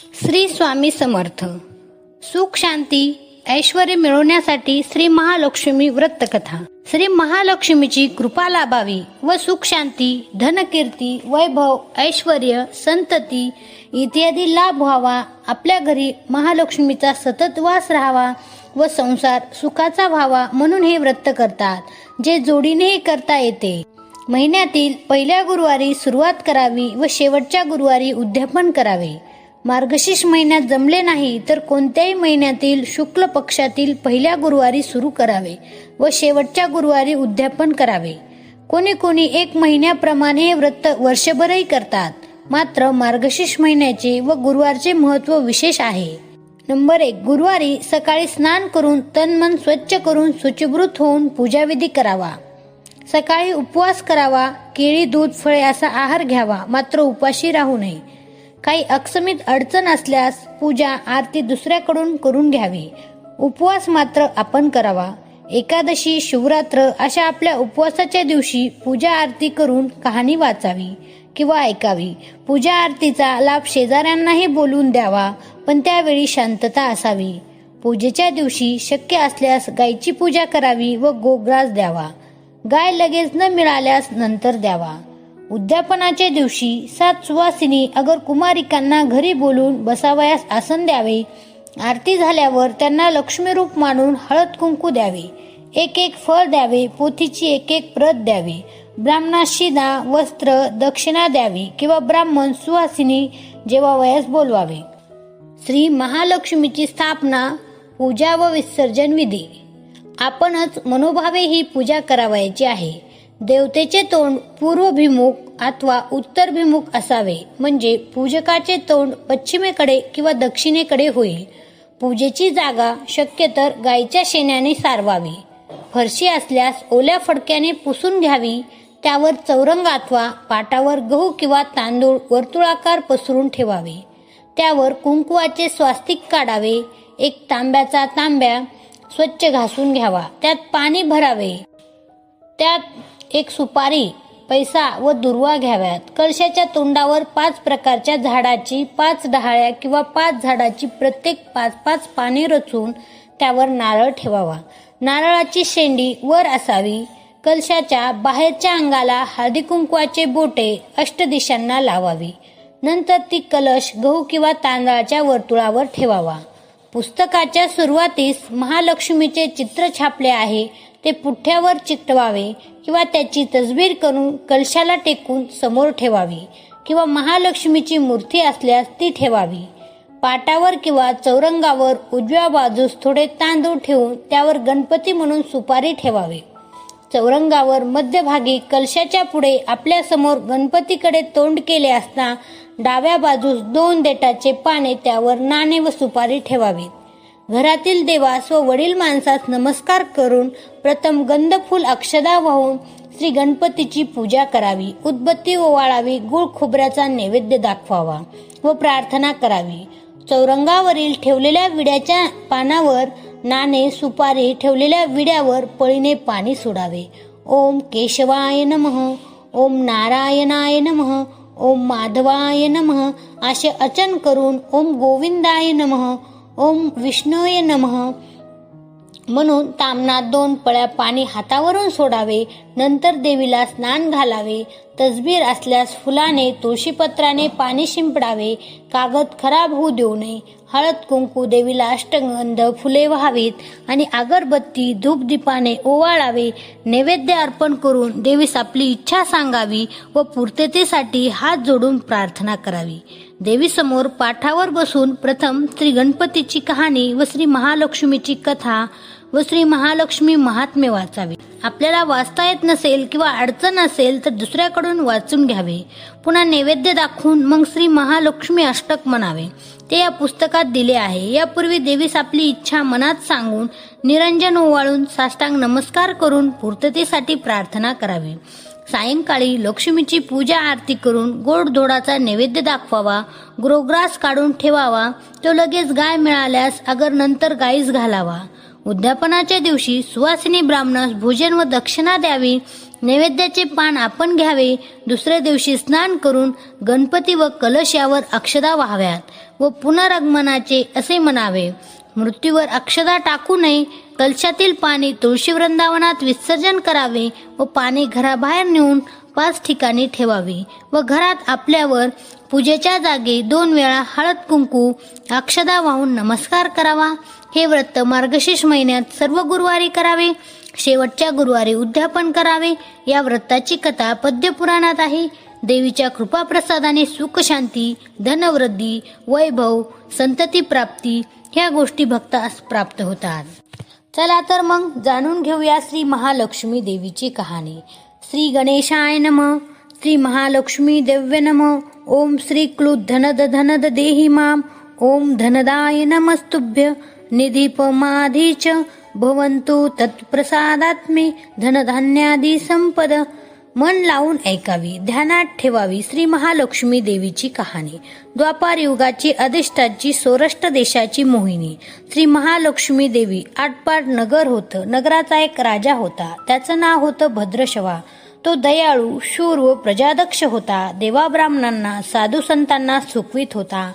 श्री स्वामी समर्थ. सुख शांती ऐश्वर मिळवण्यासाठी श्री महालक्ष्मी व्रतकथा. श्री महालक्ष्मीची कृपा लाभावी व सुख शांती धनकीर्ती वैभव ऐश्वर संतती इत्यादी लाभ व्हावा. आपल्या घरी महालक्ष्मीचा सतत वास राहावा व संसार सुखाचा व्हावा म्हणून हे व्रत करतात जे जोडीनेही करता येते. महिन्यातील पहिल्या गुरुवारी सुरुवात करावी व शेवटच्या गुरुवारी उद्यापन करावे. मार्गशीर्ष महिन्यात जमले नाही तर कोणत्याही महिन्यातील शुक्ल पक्षातील पहिल्या गुरुवारी सुरू करावे व शेवटच्या गुरुवारी उद्यापन करावे. कोणी कोणी एक महिन्याप्रमाणे हे व्रत वर्षभरही करतात. मात्र मार्गशीर्ष महिन्याचे व गुरुवारचे महत्त्व विशेष आहे. नंबर एक गुरुवारी सकाळी स्नान करून तन मन स्वच्छ करून शुचिभृत होऊन पूजाविधी करावा. सकाळी उपवास करावा केळी दूध फळे असा आहार घ्यावा मात्र उपाशी राहू नये. काही अक्षमित अडचण असल्यास पूजा आरती दुसऱ्याकडून करून घ्यावी. उपवास मात्र आपण करावा. एकादशी शिवरात्र अशा आपल्या उपवासाच्या दिवशी पूजा आरती करून कहाणी वाचावी किंवा ऐकावी. पूजा आरतीचा लाभ शेजाऱ्यांनाही बोलून द्यावा पण त्यावेळी शांतता असावी. पूजेच्या दिवशी शक्य असल्यास गायची पूजा करावी व गोग्रास द्यावा. गाय लगेच न मिळाल्यास नंतर द्यावा. उद्यापनाच्या दिवशी सात सुवासिनी अगर कुमारिकांना घरी बोलून बसावयास आसन द्यावे. आरती झाल्यावर त्यांना लक्ष्मीरूप मानून हळद कुंकू द्यावे. एक एक फळ द्यावे पोथीची एक एक प्रत द्यावी. ब्राह्मणास शिदा वस्त्र दक्षिणा द्यावी किंवा ब्राह्मण सुवासिनी जेव्हा वयास बोलवावे. श्री महालक्ष्मीची स्थापना पूजा व विसर्जन विधी. आपणच मनोभावे ही पूजा करावयाची आहे. देवतेचे तोंड पूर्वभिमुख अथवा उत्तरभिमुख असावे म्हणजे पूजकाचे तोंड पश्चिमेकडे किंवा दक्षिणेकडे होईल. पूजेची जागा शक्यतर गायीच्या शेण्याने सारवावी. फरशी असल्यास ओल्या फडक्याने पुसून घ्यावी त्यावर चौरंग अथवा पाटावर गहू किंवा तांदूळ वर्तुळाकार पसरून ठेवावे. त्यावर कुंकुवाचे स्वास्तिक काढावे एक तांब्याचा तांब्या स्वच्छ घासून घ्यावा त्यात पाणी भरावे. त्यात एक सुपारी पैसा व दुर्वा घ्याव्यात. कळशाच्या तोंडावर पाच प्रकारच्या झाडाची पाच डहाळ्या किंवा पाच झाडाची प्रत्येक पाच पाच पाने रचून त्यावर नारळ ठेवावा. नारळाची शेंडी वर असावी. कलशाच्या बाहेरच्या अंगाला हळदी कुंकवाचे बोटे अष्टदिशांना लावावी. नंतर ती कलश गहू किंवा तांदळाच्या वर्तुळावर ठेवावा. पुस्तकाच्या सुरुवातीस महालक्ष्मीचे चित्र छापले आहे. ते पुठ्यावर चिकटवावे किंवा त्याची तसबीर करून कलशाला टेकून समोर ठेवावी किंवा महालक्ष्मीची मूर्ती असल्यास ती ठेवावी. पाटावर किंवा चौरंगावर उजव्या बाजूस थोडे तांदूळ ठेवून त्यावर गणपती म्हणून सुपारी ठेवावे. चौरंगावर मध्यभागी कलशाच्या पुढे आपल्यासमोर गणपतीकडे तोंड केले असता डाव्या बाजूस दोन देटाचे पाने त्यावर नाणे व सुपारी ठेवावीत. घरातील देवास व वडील माणसास नमस्कार करून प्रथम गंधफूल अक्षदा वाहून श्री गणपतीची पूजा करावी. उदबत्ती ओवाळावी गुळ खोबऱ्याचा नैवेद्य दाखवावा व प्रार्थना करावी. चौरंगावरील ठेवलेल्या विड्याच्या पानावर नाणे सुपारी ठेवलेल्या विड्यावर पळीने पाणी सोडावे. ओम केशवाय नमः ओम नारायणाय नमः ओम माधवाय नमः असे अचन करून ओम गोविंदाय नमः. ओम विष्णूय नमः. म्हणून तामनात दोन पळ्या पाणी हातावरून सोडावे नंतर देवीला स्नान घालावे तसबीर असल्यास फुलाने तुळशीपत्राने पाणी शिंपडावे कागद खराब होऊ देऊ नये. हळद कुंकू देवीला अष्टगंध फुले व्हावीत आणि अगरबत्ती धूपदीपाने ओवाळावे. नैवेद्य अर्पण करून देवीस आपली इच्छा सांगावी व पूर्ततेसाठी हात जोडून प्रार्थना करावी. देवीसमोर पाठावर बसून प्रथम श्री गणपतीची कहाणी व श्री महालक्ष्मीची कथा व श्री महालक्ष्मी महात्म्य वाचावे. आपल्याला वाचता येत नसेल किंवा अडचण असेल तर दुसऱ्याकडून वाचून घ्यावे. पुन्हा नैवेद्य दाखवून मग श्री महालक्ष्मी अष्टक म्हणावे. ते या पुस्तकात दिले आहे. यापूर्वी देवीस आपली इच्छा मनात सांगून निरंजन ओवाळून साष्टांग नमस्कार करून पूर्ततेसाठी प्रार्थना करावी. सायंकाळी लक्ष्मीची पूजा आरती करून गोड धोडाचा नैवेद्य दाखवावा ग्रोग्रास काढून ठेवावा तो लगेच गाय मिळाल्यास अगर नंतर गाईस घालावा. उद्यापनाच्या दिवशी सुवासिनी ब्राह्मणास भोजन व दक्षिणा द्यावी. नैवेद्याचे पान आपण घ्यावे. दुसऱ्या दिवशी स्नान करून गणपती व कलश यावर अक्षदा व्हाव्यात व पुनरागमनाचे असे म्हणावे. मृत्यूवर अक्षदा टाकू नये. कलशातील पाणी तुळशी वृंदावनात विसर्जन करावे व पाणी घराबाहेर नेऊन पाच ठिकाणी ठेवावे व घरात आपल्यावर पूजेच्या जागी दोन वेळा हळद कुंकू अक्षदा वाहून नमस्कार करावा. हे व्रत मार्गशीर्ष महिन्यात सर्व गुरुवारी करावे. शेवटच्या गुरुवारी उद्यापन करावे. या व्रताची कथा पद्यपुराणात आहे. देवीच्या कृपाप्रसादाने सुखशांती धनवृद्धी वैभव संतती प्राप्ती ह्या गोष्टी भक्तास प्राप्त होतात. चला तर मग जाणून घेऊया श्री महालक्ष्मी देवीची कहाणी. श्री गणेशाय नम श्री महालक्ष्मी दिव्य नम ओम श्री क्लु धनद धनद देहि माम ओम धनदाय नमस्तुभ्य निधिपमाधी च भवन्तु तत्प्रसादात्मे धनधान्यादि सम्पद मन लावून ऐकावी ध्यानात ठेवावी श्री महालक्ष्मी देवीची कहाणी. द्वापार युगाची अधिष्ठाची सौराष्ट्र देशाची मोहिनी. श्री महालक्ष्मी देवी आटपाट नगर होतं. नगराचा एक राजा होता. त्याचं नाव होतं भद्रशवा. तो दयाळू शूर व प्रजादक्ष होता. देवा ब्राह्मणांना साधू संतांना सुखवीत होता.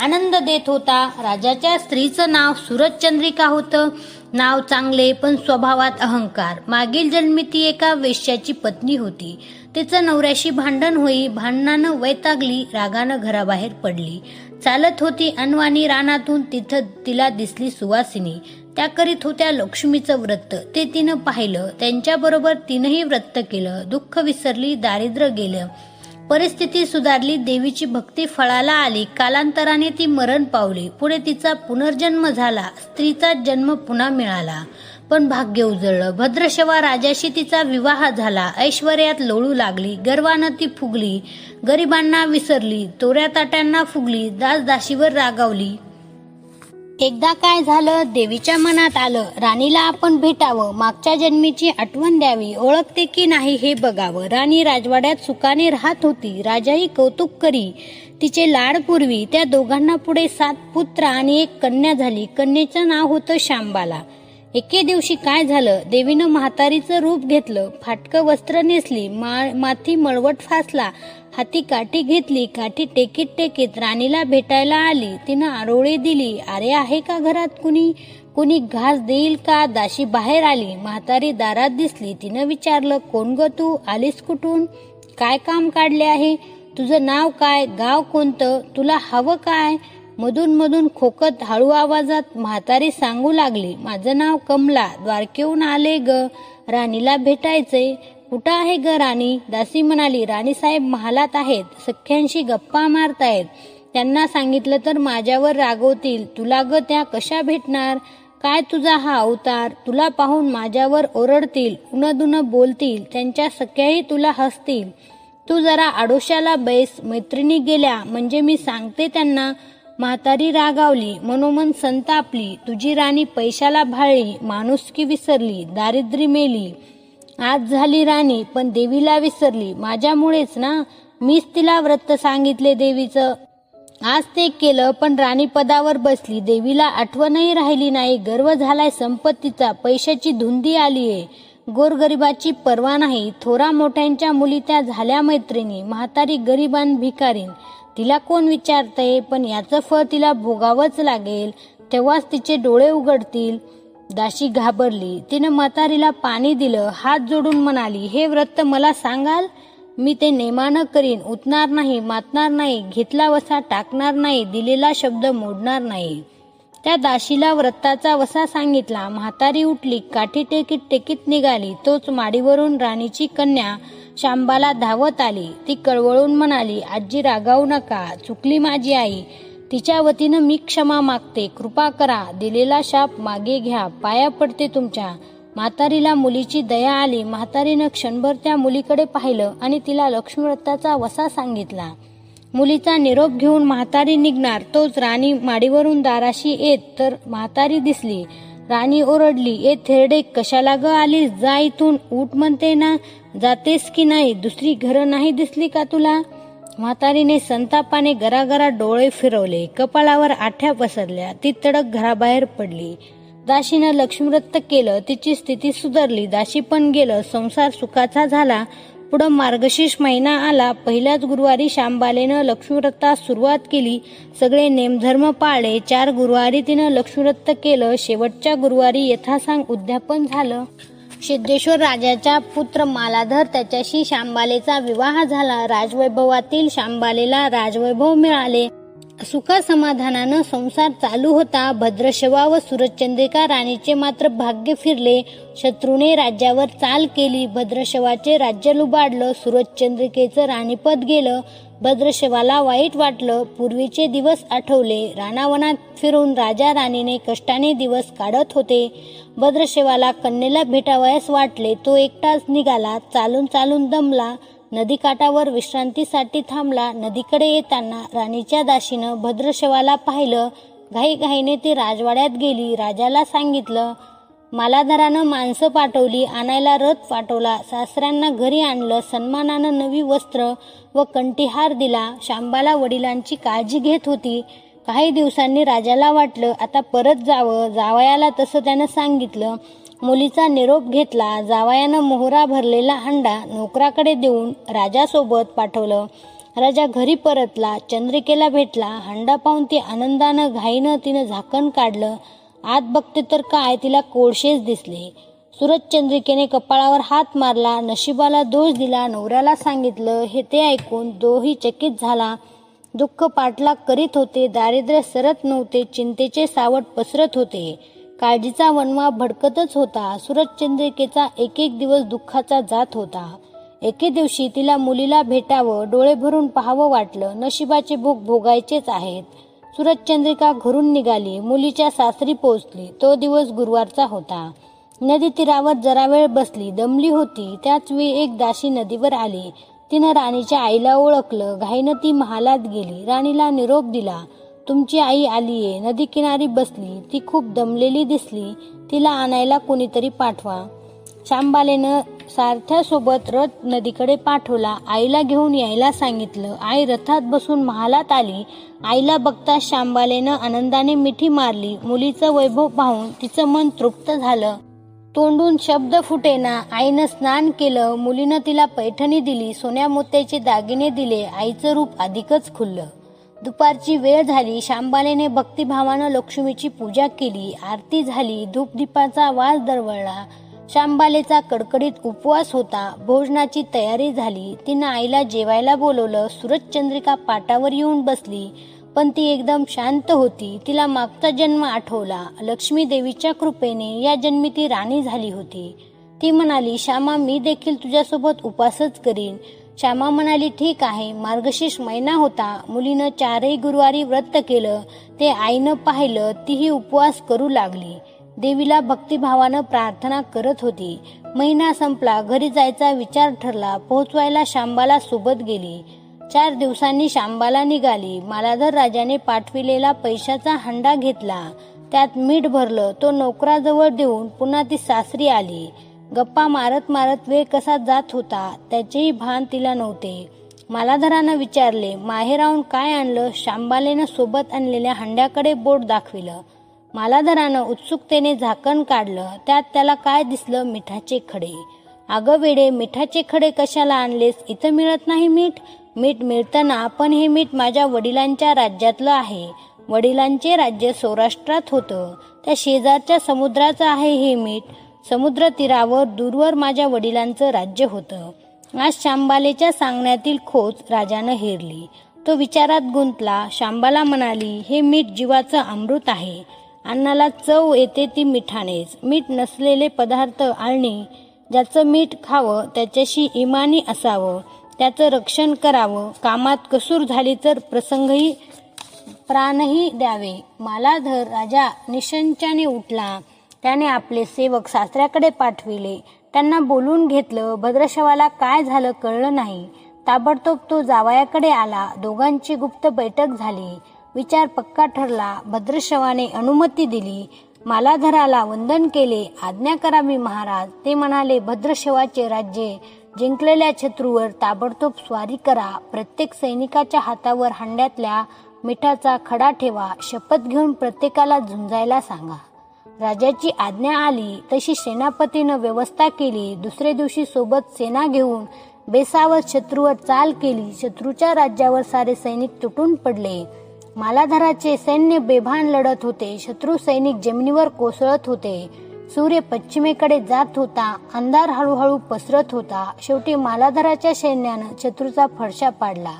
आनंद देत होता. राजाच्या स्त्रीचं नाव सूरजचंद्रिका होतं. नाव चांगले पण स्वभावात अहंकार. मागील जन्मी ती एका वेश्याची पत्नी होती. तिचं नवऱ्याशी भांडण होई भांडणानं वैतागली रागानं घराबाहेर पडली. चालत होती अनवाणी रानातून तिथं तिला दिसली सुवासिनी. त्या करीत होत्या लक्ष्मीचं व्रत. ते तिनं पाहिलं. त्यांच्याबरोबर तिनंही व्रत केलं. दुःख विसरली दारिद्र्य गेलं. परिस्थिती सुधारली देवीची भक्ती फळाला आली कालांतराने ती मरण पावली. पुढे तिचा पुनर्जन्म झाला स्त्रीचा जन्म पुन्हा मिळाला. पण भाग्य उजळलं. भद्रशवा राजाशी तिचा विवाह झाला. ऐश्वर्यात लोळू लागली. गर्वानं ती फुगली. गरिबांना विसरली. तोऱ्या ताट्यांना फुगली. दासदाशीवर रागावली. एकदा काय झालं देवीच्या मनात आलं राणीला आपण भेटावं मागच्या जन्मीची आठवण द्यावी ओळखते की नाही हे बघावं. राणी राजवाड्यात सुखाने राहत होती. राजाही कौतुक करी. तिचे लाड पूर्वी. त्या दोघांना पुढे सात पुत्र आणि एक कन्या झाली. कन्येचं नाव होतं शांबाला एके दिवशी काय झालं? देवीनं म्हातारीचं रूप घेतलं फाटकं वस्त्र नेसली मा माथी मळवट फासला हाती काठी घेतली काठी टेकीत टेकीत राणीला भेटायला आली. तिनं आरोळी दिली अरे आहे का घरात कुणी? कुणी घास देईल का? दाशी बाहेर आली. म्हातारी दारात दिसली. तिनं विचारलं कोण ग तू? आलीस कुठून? काय काम काढले आहे? तुझं नाव काय? गाव कोणतं? तुला हवं काय? मधून मधून खोकत हळू आवाजात म्हातारी सांगू लागली माझं नाव कमला द्वारकेहून आले ग राणीला भेटायचे कुठं आहे ग राणी? दासी म्हणाली राणी साहेब महालात आहेत सख्यांशी गप्पा मारतायत. त्यांना सांगितलं तर माझ्यावर रागवतील. तुला ग त्या कशा भेटणार? काय तुझा हा अवतार? तुला पाहून माझ्यावर ओरडतील उनदुन बोलतील त्यांच्या सख्याही तुला हसतील. तू जरा आडोशाला बैस मैत्रिणी गेल्या म्हणजे मी सांगते त्यांना म्हातारी रागावली मनोमन संतापली तुझी राणी पैशाला भाळली माणुसकी विसरली दारिद्र्य मेली. आज झाली राणी पण देवीला विसरली. माझ्यामुळेच ना? मीच तिला व्रत सांगितले देवीचं. आज ते केलं पण राणी पदावर बसली. देवीला आठवणही राहिली नाही. गर्व झालाय संपत्तीचा. पैशाची धुंदी आलीये. गोरगरिबाची पर्वा नाही. थोरा मोठ्यांच्या मुली त्या झाल्या मैत्रिणी. म्हातारी गरिबान भिकारीन. तिला कोण विचारतंय? पण याचं फळ तिला भोगावंच लागेल. तेव्हाच तिचे डोळे उघडतील. दाशी घाबरली. तिनं म्हातारीला पाणी दिलं. हात जोडून म्हणाली हे व्रत मला सांगाल? मी ते नेमानं करीन. उतणार नाही मातणार नाही. घेतला वसा टाकणार नाही. दिलेला शब्द मोडणार नाही. त्या दाशीला व्रताचा वसा सांगितला. म्हातारी उठली. काठी टेकीत टेकीत निघाली. तोच माडीवरून राणीची कन्या. शांबाला धावत आली. ती कळवळून म्हणाली आजी रागावू नका. चुकली माझी आई. तिच्या वतीनं मी क्षमा मागते. कृपा करा. दिलेला शाप मागे घ्या. पाया पडते तुमच्या. म्हातारीला मुलीची दया आली. म्हातारीनं क्षणभर त्या मुलीकडे पाहिलं आणि तिला लक्ष्मीव्रताचा वसा सांगितला. मुलीचा निरोप घेऊन म्हातारी निघणार. तोच राणी माडीवरून दाराशी येत तर म्हातारी दिसली. राणी ओरडली ए थेरडे कशाला ग आलीस? जा इथून. उठ म्हणते ना जातेस की नाही? दुसरी घरं नाही दिसली का तुला? म्हातारीने संतापाने गरागरा डोळे फिरवले. कपाळावर आठ्या पसरल्या. ती तडक घराबाहेर पडली. दाशीनं लक्ष्मीव्रत केलं. तिची स्थिती सुधारली. दाशी पण गेलं. संसार सुखाचा झाला. पुढं मार्गशीर्ष महिना आला. पहिल्याच गुरुवारी शांबालेनं लक्ष्मीव्रतास सुरुवात केली. सगळे नेमधर्म पाळले. चार गुरुवारी तिनं लक्ष्मीव्रत केलं. शेवटच्या गुरुवारी यथासांग उद्यापन झालं. सिद्धेश्वर राजाचा पुत्र मालाधर त्याच्याशी शांबालेचा विवाह झाला. राजवैभवातील शांबालेला राजवैभव मिळाले. सुख समाधानानं संसार चालू होता. भद्रशवा व सुरचंद्रिका राणीचे मात्र भाग्य फिरले. शत्रूने राज्यावर चाल केली. भद्रशवाचे राज्य लुबाडलं. सुरचंद्रिकेचं राणीपद गेलं. भद्रशेवाला वाईट वाटलं पूर्वीचे दिवस आठवले. रानावनात फिरून राजा राणीने कष्टाने दिवस काढत होते. भद्रशेवाला कन्येला भेटावयास वाटले तो एकटाच निघाला चालून चालून दमला. नदीकाठावर विश्रांतीसाठी थांबला नदीकडे येताना राणीच्या दाशीनं भद्रशेवाला पाहिलं. घाईघाईने ती राजवाड्यात गेली राजाला सांगितलं मालाधरानं माणसं पाठवली आणायला रथ पाठवला सासऱ्यांना घरी आणलं सन्मानानं नवी वस्त्र व कंठीहार दिला शांबाला वडिलांची काळजी घेत होती. काही दिवसांनी राजाला वाटलं आता परत जावं जावयाला तसं त्यानं सांगितलं. मुलीचा निरोप घेतला जावयानं मोहरा भरलेला हंडा नोकराकडे देऊन राजासोबत पाठवलं. राजा घरी परतला चंद्रिकेला भेटला हंडा पाहून ती आनंदानं घाईनं तिनं झाकण काढलं. आत बघते तर काय तिला कोळशेच दिसले. सूरजचंद्रिकेने कपाळावर हात मारला नशिबाला दोष दिला नवऱ्याला सांगितलं हे ते ऐकून दोही चकित झाला. दुःख पाठलाग करीत होते दारिद्र्य सरत नव्हते चिंतेचे सावट पसरत होते. काळजीचा वनवा भडकतच होता सूरजचंद्रिकेचा एक एक दिवस दुःखाचा जात होता. एके दिवशी तिला मुलीला भेटावं डोळे भरून पाहावं वाटलं नशिबाचे भोग भोगायचेच आहेत. सूरजचंद्रिका घरून निघाली. मुलीच्या सासरी पोहोचली. तो दिवस गुरुवारचा होता. नदी तीरावर जरा वेळ बसली. दमली होती. त्याच वेळी एक दासी नदीवर आली. तिनं राणीच्या आईला ओळखलं. घाईनं ती महालात गेली. राणीला निरोप दिला. तुमची आई आलीये. नदी किनारी बसली. ती खूप दमलेली दिसली. तिला आणायला कोणीतरी पाठवा शांबालेनं सारथ्यासोबत रथ नदीकडे पाठवला. आईला घेऊन यायला सांगितलं. आई रथात बसून महालात आली. आईला बघता शांबालेनं आनंदाने मिठी मारली. मुलीचं वैभव पाहून तिचं मन तृप्त झालं. तोंडून शब्द फुटेना. आईनं स्नान केलं. मुलीनं तिला पैठणी दिली. सोन्या मोत्याचे दागिने दिले. आईचं रूप अधिकच खुललं. दुपारची वेळ झाली. शांबालेने भक्तिभावानं लक्ष्मीची पूजा केली. आरती झाली. धूपदीपाचा वास दरवळला. शांबालेचा कडकडीत उपवास होता. भोजनाची तयारी झाली. तिनं आईला जेवायला बोलवलं. सूरजचंद्रिका पाटावर येऊन बसली. पण ती एकदम शांत होती. तिला मागचा जन्म आठवला. लक्ष्मी देवीच्या कृपेने या जन्मी ती राणी झाली होती. ती म्हणाली श्यामा मी देखील तुझ्यासोबत उपासच करीन. श्यामा म्हणाली ठीक आहे. मार्गशीर्ष महिना होता. मुलीनं चारही गुरुवारी व्रत केलं. ते आईनं पाहिलं. तीही उपवास करू लागली. देवीला भक्तिभावानं प्रार्थना करत होती. महिना संपला घरी जायचा विचार ठरला पोहोचवायला शांबाला सोबत गेली. चार दिवसांनी शांबाला निघाली. मालाधर राजाने पाठविलेला पैशाचा हंडा घेतला. त्यात मीठ भरलं तो नोकराजवळ देऊन पुन्हा ती सासरी आली. गप्पा मारत मारत वेळ कसा जात होता त्याचेही भान तिला नव्हते. मालाधरानं विचारले माहेराहून काय आणलं? शांबालेनं सोबत आणलेल्या हंड्याकडे बोट दाखविलं. मालाधरानं उत्सुकतेने झाकण काढलं त्यात त्याला काय दिसलं मिठाचे खडे? अगं वेडे मिठाचे खडे कशाला आणलेस? इथं मिळत नाही मीठ. मीठ मिळताना पण हे मीठ माझ्या वडिलांच्या राज्यातलं आहे. वडिलांचे राज्य सौराष्ट्रात होतं. त्या शेजारच्या समुद्राचं आहे हे मीठ. समुद्र तीरावर दूरवर माझ्या वडिलांचं राज्य होतं. आज शांबालेच्या सांगण्यातील खोच राजानं हेरली. तो विचारात गुंतला शांबाला म्हणाली हे मीठ जीवाचं अमृत आहे. अन्नाला चव येते ती मिठानेच. मीठ नसलेले पदार्थ आणि ज्याचं मीठ खावं त्याच्याशी इमानी असावं त्याचं रक्षण करावं कामात कसूर झाली तर प्रसंगही प्राणही द्यावे. मालाधर राजा निशंचाने उठला. त्याने आपले सेवक सासऱ्याकडे पाठविले. त्यांना बोलून घेतलं भद्रशवाला काय झालं कळलं नाही. ताबडतोब तो जावयाकडे आला. दोघांची गुप्त बैठक झाली. विचार पक्का ठरला भद्रशवाने अनुमती दिली. मालाधराला वंदन केले आज्ञा करावी महाराज. ते म्हणाले भद्रशवाचे राज्य जिंकलेल्या शत्रूवर ताबडतोब स्वारी करा. प्रत्येक सैनिकाच्या हातावर हंड्यातल्या मिठाचा खडा ठेवा. शपथ घेऊन प्रत्येकाला झुंजायला सांगा. राजाची आज्ञा आली. तशी सेनापतीनं व्यवस्था केली. दुसरे दिवशी सोबत सेना घेऊन बेसावत शत्रूवर चाल केली. शत्रूच्या राज्यावर सारे सैनिक तुटून पडले. मालाधराचे सैन्य बेभान लढत होते. शत्रू सैनिक जमिनीवर कोसळत होते. सूर्य पश्चिमेकडे जात होता. अंधार हळूहळू पसरत होता. शेवटी मालाधराच्या सैन्यानं शत्रूचा फडशा पाडला.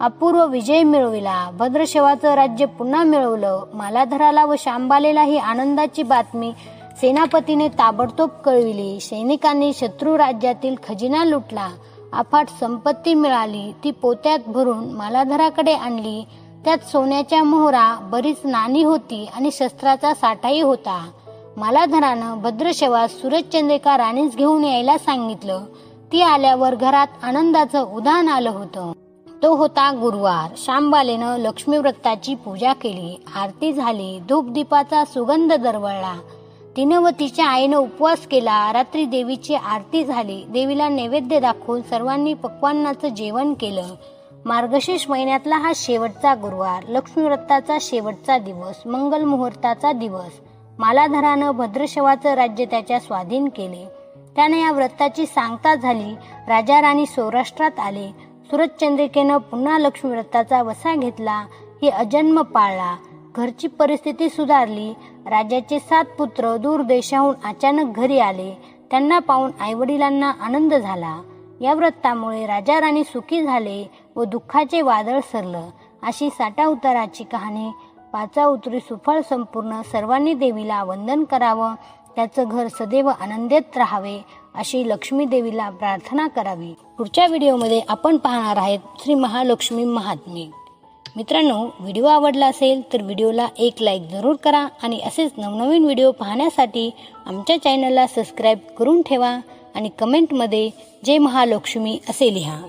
अपूर्व विजय मिळविला. भद्रशेवाचं राज्य पुन्हा मिळवलं. मालाधराला व शांबालेला ही आनंदाची बातमी सेनापतीने ताबडतोब कळविली. सैनिकांनी शत्रू राज्यातील खजिना लुटला. अफाट संपत्ती मिळाली. ती पोत्यात भरून मालाधराकडे आणली. त्यात सोन्याच्या मोहरा बरीच नाणी होती आणि शस्त्राचा साठाही होता. मालाधरानं भद्रशवास सूरजचंद्रिका राणीस घेऊन यायला सांगितलं. ती आल्यावर घरात आनंदाचं उदाहरण आलं होतं. तो होता गुरुवार. शांबालेनं लक्ष्मीव्रताची पूजा केली. आरती झाली. धूपदीपाचा सुगंध दरवळला. तिनं व तिच्या आईनं उपवास केला. रात्री देवीची आरती झाली. देवीला नैवेद्य दाखवून सर्वांनी पक्वान्नाचं जेवण केलं. मार्गशीर्ष महिन्यातला हा शेवटचा गुरुवार. लक्ष्मी व्रताचा शेवटचा दिवस मंगल मुहूर्ताचा दिवस. मालाधरानं भद्रशवाचं राज्य त्याच्या स्वाधीन केले. त्याने या व्रताची सांगता झाली. राजा राणी सौराष्ट्रात आले. सूरजचंद्रिकेनं पुन्हा लक्ष्मी व्रताचा वसा घेतला. हे अजन्म पाळला. घरची परिस्थिती सुधारली. राजाचे सात पुत्र दूर देशाहून अचानक घरी आले. त्यांना पाहून आईवडिलांना आनंद झाला. या व्रतामुळे राजा राणी सुखी झाले. व दुःखाचे वादळ सरलं. अशी साठा उताराची कहाणी पाचा उतरी सुफळ संपूर्ण सर्वांनी देवीला वंदन करावं त्याचं घर सदैव आनंदीत राहावे अशी लक्ष्मी देवीला प्रार्थना करावी. पुढच्या व्हिडिओमध्ये आपण पाहणार आहेत श्री महालक्ष्मी महात्मे. मित्रांनो व्हिडिओ आवडला असेल तर व्हिडिओला एक लाईक जरूर करा आणि असेच नवनवीन व्हिडिओ पाहण्यासाठी आमच्या चॅनलला सबस्क्राईब करून ठेवा आणि कमेंटमध्ये जय महालक्ष्मी असे लिहा.